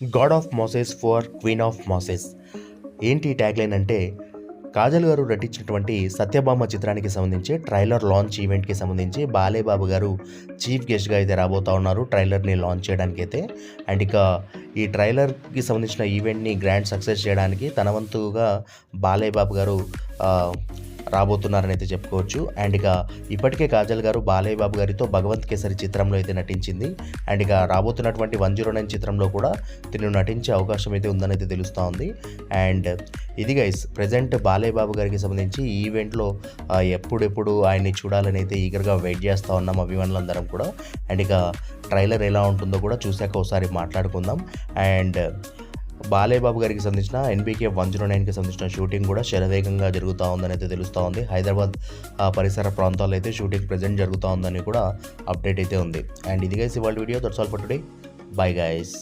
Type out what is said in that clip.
God of masses for queen of masses ఏంటి tagline అంటే కాజల్ గారు నటించినటువంటి సత్యభామ చిత్రానికి సంబంధించి ట్రైలర్ లాంచ్ ఈవెంట్కి సంబంధించి బాలేబాబు గారు చీఫ్ గెస్ట్గా అయితే రాబోతా ఉన్నారు ట్రైలర్ని లాంచ్ చేయడానికి అయితే. అండ్ ఇక ఈ ట్రైలర్కి సంబంధించిన ఈవెంట్ని గ్రాండ్ సక్సెస్ చేయడానికి తన వంతుగా బాలేబాబు గారు రాబోతున్నారని అయితే చెప్పుకోవచ్చు. అండ్ ఇక ఇప్పటికే కాజల్ గారు బాలయ్య బాబు గారితో భగవంత్ కేసరి చిత్రంలో అయితే నటించింది. అండ్ ఇక రాబోతున్నటువంటి వన్ జీరో నైన్ చిత్రంలో కూడా తిను నటించే అవకాశం అయితే ఉందని అయితే తెలుస్తూ ఉంది. అండ్ ఇది గైస్ ప్రజెంట్ బాలయ్య బాబు గారికి సంబంధించి ఈ ఈవెంట్లో ఎప్పుడెప్పుడు ఆయన్ని చూడాలని అయితే ఈగర్గా వెయిట్ చేస్తూ ఉన్నాం అభిమానులందరం కూడా. అండ్ ఇక ట్రైలర్ ఎలా ఉంటుందో కూడా చూశాక ఒకసారి మాట్లాడుకుందాం. అండ్ బాలయ్య బాబు గారికి సంబంధించిన ఎన్బీకే వన్ జీరో నైన్కి సంబంధించిన షూటింగ్ కూడా శరవేగంగా జరుగుతూ ఉందని అయితే తెలుస్తూ ఉంది. హైదరాబాద్ పరిసర ప్రాంతాల్లో అయితే షూటింగ్ ప్రజెంట్ జరుగుతూ ఉందని కూడా అప్డేట్ అయితే ఉంది. అండ్ ఇది గైస్ ఇవాళ video. That's all for today bye guys